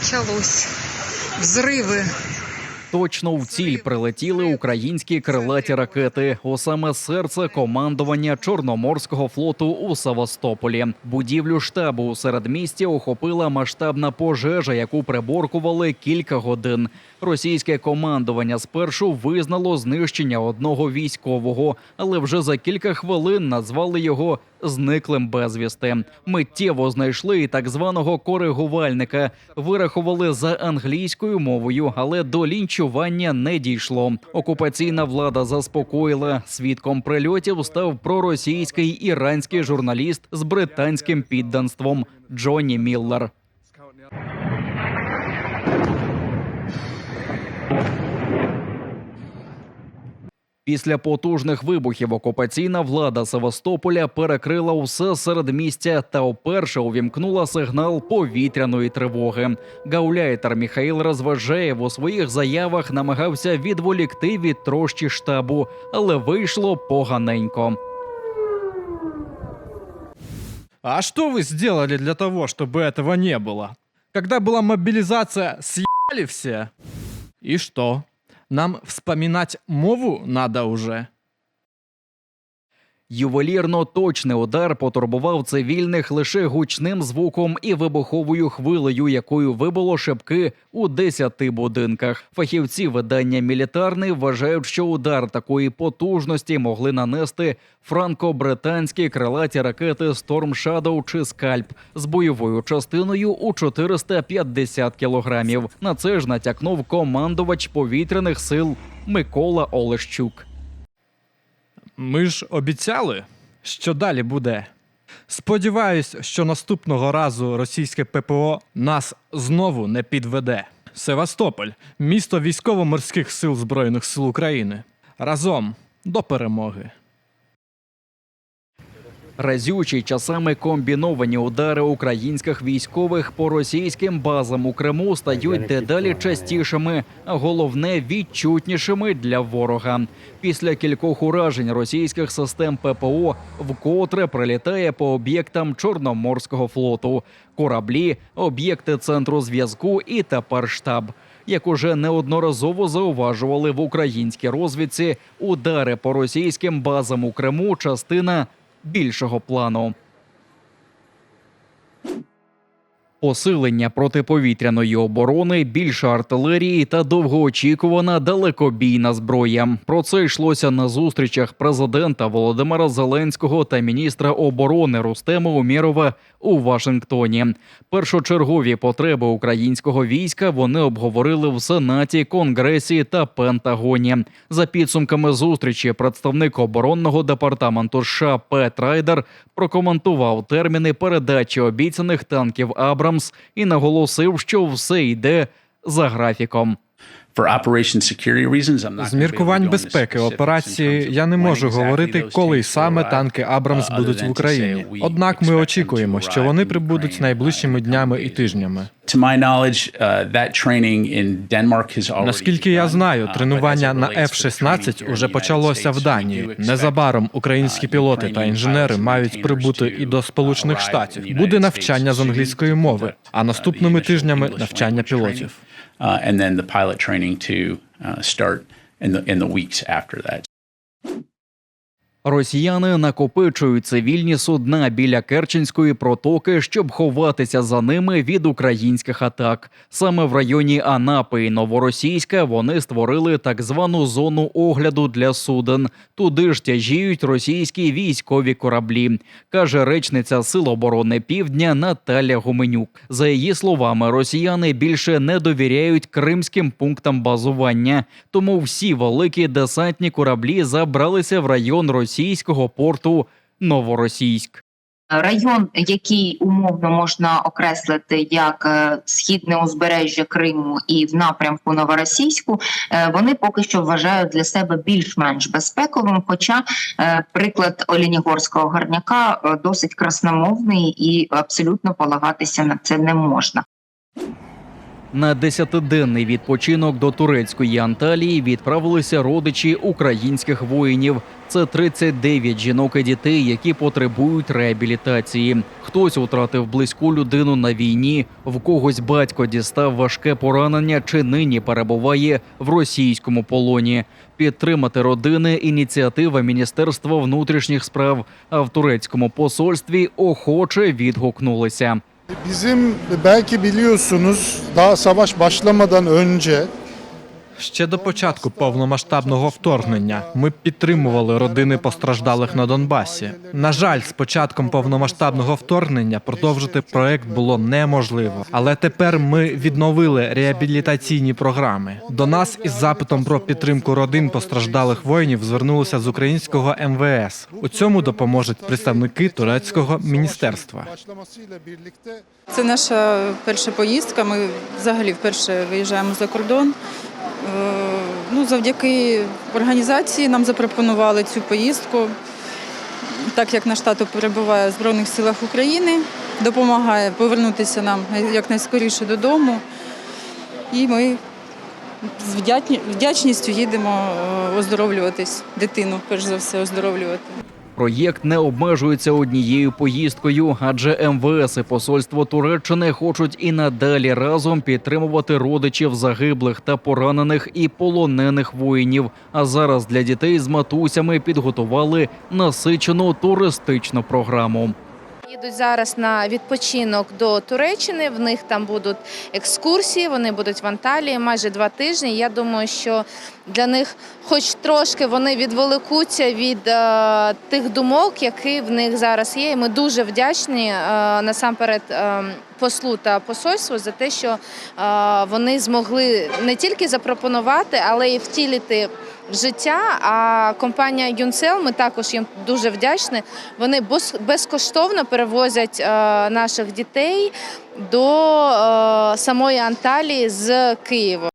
почалось. Взриви. Точно в ціль прилетіли українські крилаті ракети у саме серце командування Чорноморського флоту у Севастополі. Будівлю штабу у середмісті охопила масштабна пожежа, яку приборкували кілька годин. Російське командування спершу визнало знищення одного військового, але вже за кілька хвилин назвали його зниклим безвісти. Миттєво знайшли і так званого коригувальника. Вирахували за англійською мовою, але до лінчування не дійшло. Окупаційна влада заспокоїла. Свідком прильотів став проросійський іранський журналіст з британським підданством Джонні Міллер. Після потужних вибухів окупаційна влада Севастополя перекрила усе середмістя та вперше увімкнула сигнал повітряної тривоги. Гауляйтер Міхаїл Розважаєв у своїх заявах намагався відволікти від трощі штабу, але вийшло поганенько. А что вы сделали для того, чтобы этого не было? Когда была мобилизация, съели все? И что? Нам вспоминать мову надо уже? Ювелірно точний удар потурбував цивільних лише гучним звуком і вибуховою хвилею, якою вибило шибки у десяти будинках. Фахівці видання мілітарний вважають, що удар такої потужності могли нанести франко-британські крилаті ракети Storm Shadow чи Скальп з бойовою частиною у 450 кілограмів. На це ж натякнув командувач повітряних сил Микола Олещук. Ми ж обіцяли, що далі буде. Сподіваюсь, що наступного разу російське ППО нас знову не підведе. Севастополь місто військово-морських сил Збройних сил України. Разом до перемоги. Разючі часами комбіновані удари українських військових по російським базам у Криму стають дедалі частішими, а головне відчутнішими для ворога. Після кількох уражень російських систем ППО вкотре прилітає по об'єктам Чорноморського флоту, кораблі, об'єкти центру зв'язку і тепер штаб. Як уже неодноразово зауважували в українській розвідці, удари по російським базам у Криму частина більшого плану. Посилення протиповітряної оборони, більше артилерії та довгоочікувана далекобійна зброя. Про це йшлося на зустрічах президента Володимира Зеленського та міністра оборони Рустема Умєрова у Вашингтоні. Першочергові потреби українського війська вони обговорили в Сенаті, Конгресі та Пентагоні. За підсумками зустрічі, представник оборонного департаменту США Пет Райдер прокоментував терміни передачі обіцяних танків Абрамс і наголосив, що все йде за графіком. З міркувань безпеки операції я не можу говорити, коли саме танки Абрамс будуть в Україні. Однак ми очікуємо, що вони прибудуть найближчими днями і тижнями. Наскільки я знаю, тренування на F-16 уже почалося в Данії. Незабаром українські пілоти та інженери мають прибути і до Сполучених Штатів. Буде навчання з англійської мови, а наступними тижнями навчання пілотів. Uh, and then the pilot training to uh, start in the in the weeks after that. Росіяни накопичують цивільні судна біля Керченської протоки, щоб ховатися за ними від українських атак. Саме в районі Анапи і Новоросійська вони створили так звану зону огляду для суден. Туди ж тяжіють російські військові кораблі, каже речниця Сил оборони Півдня Наталя Гуменюк. За її словами, росіяни більше не довіряють кримським пунктам базування, тому всі великі десантні кораблі забралися в район російського порту Новоросійськ. Район, який умовно можна окреслити як е, східне узбережжя Криму і в напрямку Новоросійську, е, вони поки що вважають для себе більш-менш безпековим. Хоча е, приклад Олінігорського гарняка досить красномовний і абсолютно полагатися на це не можна. На десятиденний відпочинок до турецької Анталії відправилися родичі українських воїнів. Це 39 жінок і дітей, які потребують реабілітації. Хтось втратив близьку людину на війні, в когось батько дістав важке поранення чи нині перебуває в російському полоні. Підтримати родини ініціатива Міністерства внутрішніх справ, а в турецькому посольстві охоче відгукнулися. Bizim belki biliyorsunuz daha savaş başlamadan önce Ще до початку повномасштабного вторгнення ми підтримували родини постраждалих на Донбасі. На жаль, з початком повномасштабного вторгнення продовжити проект було неможливо. Але тепер ми відновили реабілітаційні програми. До нас із запитом про підтримку родин постраждалих воїнів звернулися з українського МВС. У цьому допоможуть представники турецького міністерства. Це наша перша поїздка. Ми взагалі вперше виїжджаємо за кордон. Е, Ну, завдяки організації нам запропонували цю поїздку, так як наш тато перебуває в Збройних силах України, допомагає повернутися нам якнайскоріше додому. І ми з вдячністю їдемо е, оздоровлюватись, дитину, перш за все, оздоровлювати. Проєкт не обмежується однією поїздкою, адже МВС і посольство Туреччини хочуть і надалі разом підтримувати родичів загиблих та поранених і полонених воїнів. А зараз для дітей з матусями підготували насичену туристичну програму. Їдуть зараз на відпочинок до Туреччини. В них там будуть екскурсії. Вони будуть в Анталії майже два тижні. Я думаю, що для них, хоч трошки, вони відволікуться від е, тих думок, які в них зараз є. І ми дуже вдячні е, насамперед е, послу та посольству за те, що е, вони змогли не тільки запропонувати, але й втілити в життя. А компанія Юнсел, ми також їм дуже вдячні. Вони безкоштовно перевозять е, наших дітей до е, самої Анталії з Києва.